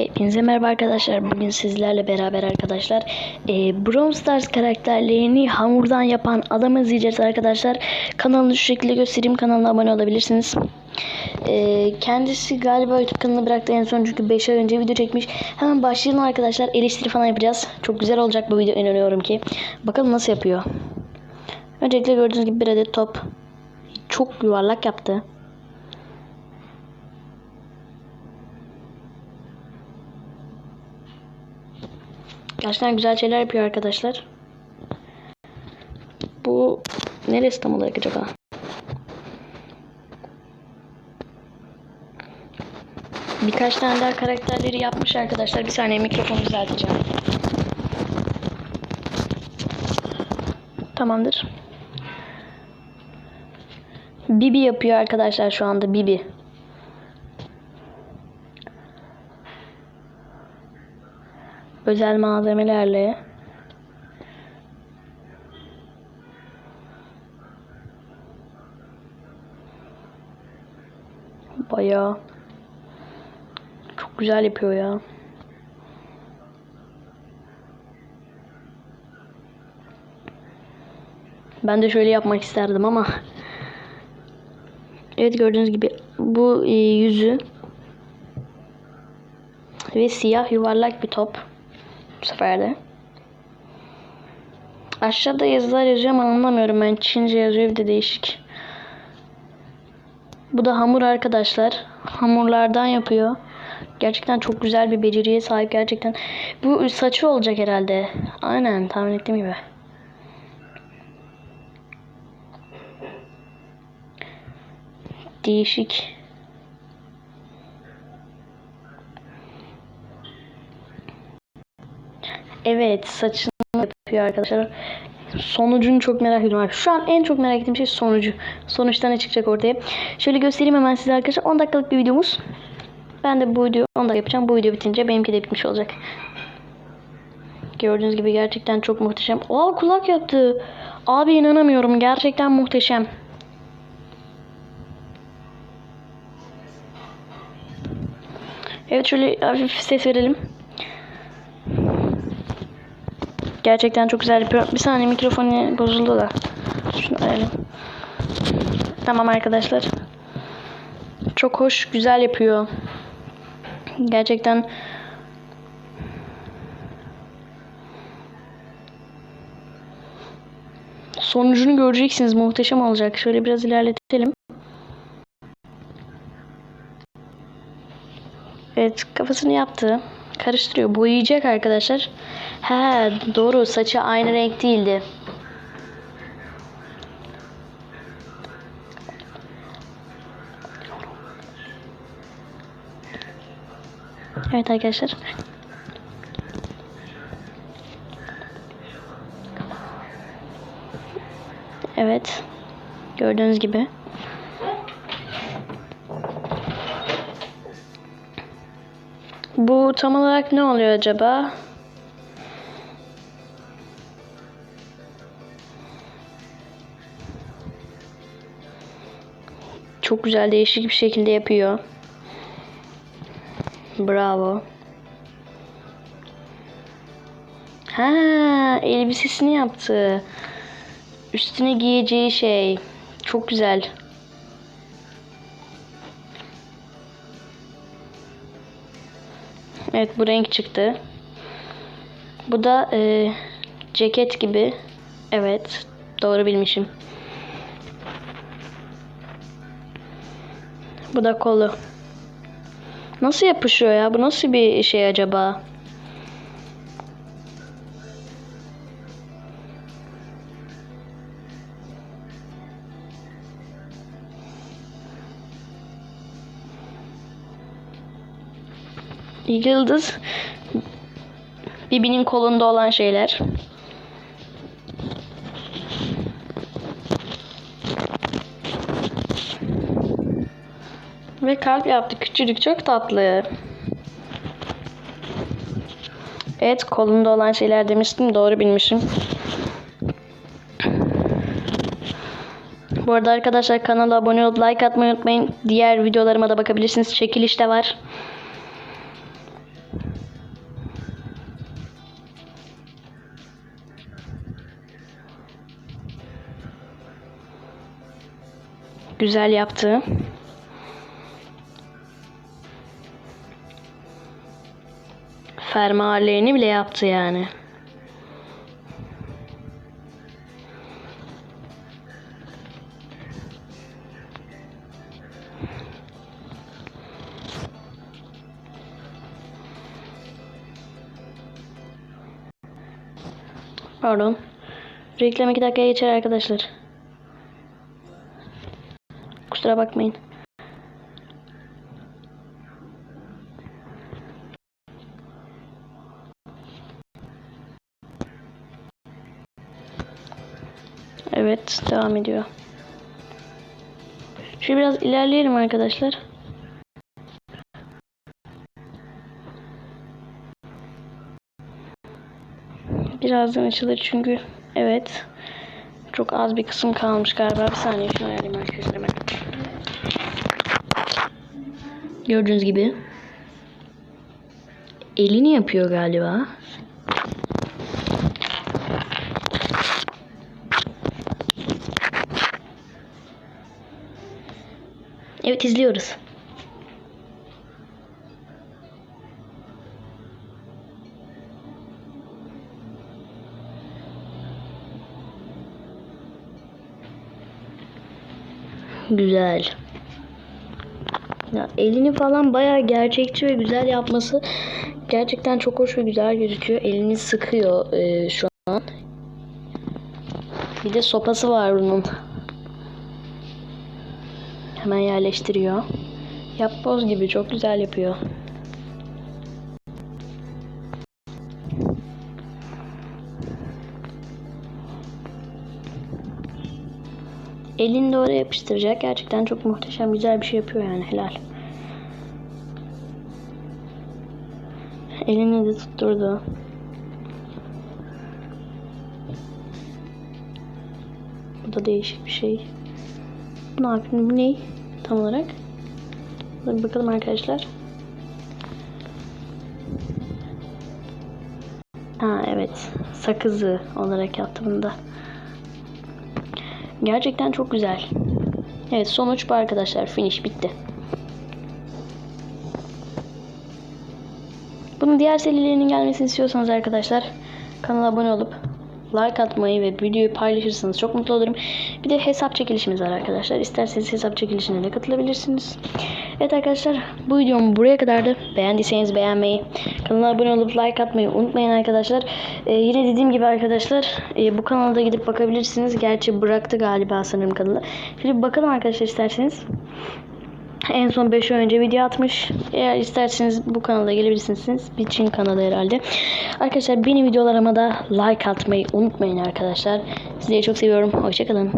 Hepinize merhaba arkadaşlar. Bugün sizlerle beraber arkadaşlar e, Brawl Stars karakterlerini hamurdan yapan adamı izleyeceğiz arkadaşlar. Kanalını şu şekilde göstereyim. Kanalına abone olabilirsiniz. E, kendisi galiba YouTube kanalını bıraktı en son çünkü 5 ay önce video çekmiş. Hemen başlayalım arkadaşlar. Eleştiri falan yapacağız. Çok güzel olacak bu video inanıyorum ki. Bakalım nasıl yapıyor. Öncelikle gördüğünüz gibi bir adet top. Çok yuvarlak yaptı. Gerçekten güzel şeyler yapıyor arkadaşlar. Bu neresi tam olarak acaba? Birkaç tane daha karakterleri yapmış arkadaşlar. Bir saniye mikrofonu düzelteceğim. Tamamdır. Bibi yapıyor arkadaşlar şu anda Bibi. Özel malzemelerle bayağı çok güzel yapıyor ya. Ben de şöyle yapmak isterdim ama Evet gördüğünüz gibi bu e, yüzü ve siyah yuvarlak bir top. Bu sefer de. Aşağıda yazılar yazıyor ama anlamıyorum ben. Çince yazıyor bir de değişik. Bu da hamur arkadaşlar. Hamurlardan yapıyor. Gerçekten çok güzel bir beceriye sahip gerçekten. Bu saçı olacak herhalde. Aynen tahmin ettiğim gibi. Değişik. Evet saçını yapıyor arkadaşlar. Sonucunu çok merak ediyorum. Şu an en çok merak ettiğim şey sonucu. Sonuçta ne çıkacak ortaya. Şöyle göstereyim hemen size arkadaşlar. 10 dakikalık bir videomuz. Ben de bu videoyu 10 dakika yapacağım. Bu video bitince benimki de bitmiş olacak. Gördüğünüz gibi gerçekten çok muhteşem. Aa kulak yaptı. Abi inanamıyorum. Gerçekten muhteşem. Evet şöyle hafif ses verelim. Gerçekten çok güzel yapıyor. Bir saniye mikrofonu bozuldu da. Şunu alalım. Tamam arkadaşlar. Çok hoş, güzel yapıyor. Gerçekten sonucunu göreceksiniz. Muhteşem olacak. Şöyle biraz ilerletelim. Evet, kafasını yaptı. Karıştırıyor. Boyayacak arkadaşlar. He doğru saçı aynı renk değildi. Evet arkadaşlar. Evet. Gördüğünüz gibi. Bu tam olarak ne oluyor acaba? Çok güzel değişik bir şekilde yapıyor. Bravo. Ha, elbisesini yaptı. Üstüne giyeceği şey. Çok güzel. Evet bu renk çıktı. Bu da e, ceket gibi. Evet doğru bilmişim. Bu da kolu. Nasıl yapışıyor ya? Bu nasıl bir şey acaba? Yıldız Bibi'nin kolunda olan şeyler. Ve kalp yaptı. Küçücük çok tatlı. Evet kolunda olan şeyler demiştim. Doğru bilmişim. Bu arada arkadaşlar kanala abone olup like atmayı unutmayın. Diğer videolarıma da bakabilirsiniz. Çekiliş de var. Güzel yaptı. Fermuarlarını bile yaptı yani. Pardon. Reklam 2 dakikaya geçer arkadaşlar. Kusura bakmayın. Evet, devam ediyor. Şöyle biraz ilerleyelim arkadaşlar. Birazdan açılır çünkü evet. Çok az bir kısım kalmış galiba. Bir saniye şunu ayarlayayım arkadaşlar. Gördüğünüz gibi elini yapıyor galiba. Evet izliyoruz. Güzel. Ya elini falan bayağı gerçekçi ve güzel yapması gerçekten çok hoş ve güzel gözüküyor. Elini sıkıyor e, şu an. Bir de sopası var bunun. Hemen yerleştiriyor. Yapboz gibi çok güzel yapıyor. Elini de oraya yapıştıracak. Gerçekten çok muhteşem güzel bir şey yapıyor yani helal. Elini de tutturdu. Bu da değişik bir şey. Ne yapayım? Bu ne? Tam olarak. Bir bakalım arkadaşlar. Ha evet. Sakızı olarak yaptı bunu da. Gerçekten çok güzel. Evet sonuç bu arkadaşlar. Finish bitti. Bunun diğer serilerinin gelmesini istiyorsanız arkadaşlar kanala abone olup like atmayı ve videoyu paylaşırsanız çok mutlu olurum. Bir de hesap çekilişimiz var arkadaşlar. İsterseniz hesap çekilişine de katılabilirsiniz. Evet arkadaşlar bu videom buraya kadardı. Beğendiyseniz beğenmeyi, kanala abone olup like atmayı unutmayın arkadaşlar. Ee, yine dediğim gibi arkadaşlar e, bu kanalda gidip bakabilirsiniz. Gerçi bıraktı galiba sanırım kanalı. Şimdi bakalım arkadaşlar isterseniz. En son 5 ay önce video atmış. Eğer isterseniz bu kanala gelebilirsiniz. Bir Çin kanalı herhalde. Arkadaşlar benim videolarıma da like atmayı unutmayın arkadaşlar. Sizleri çok seviyorum. Hoşçakalın.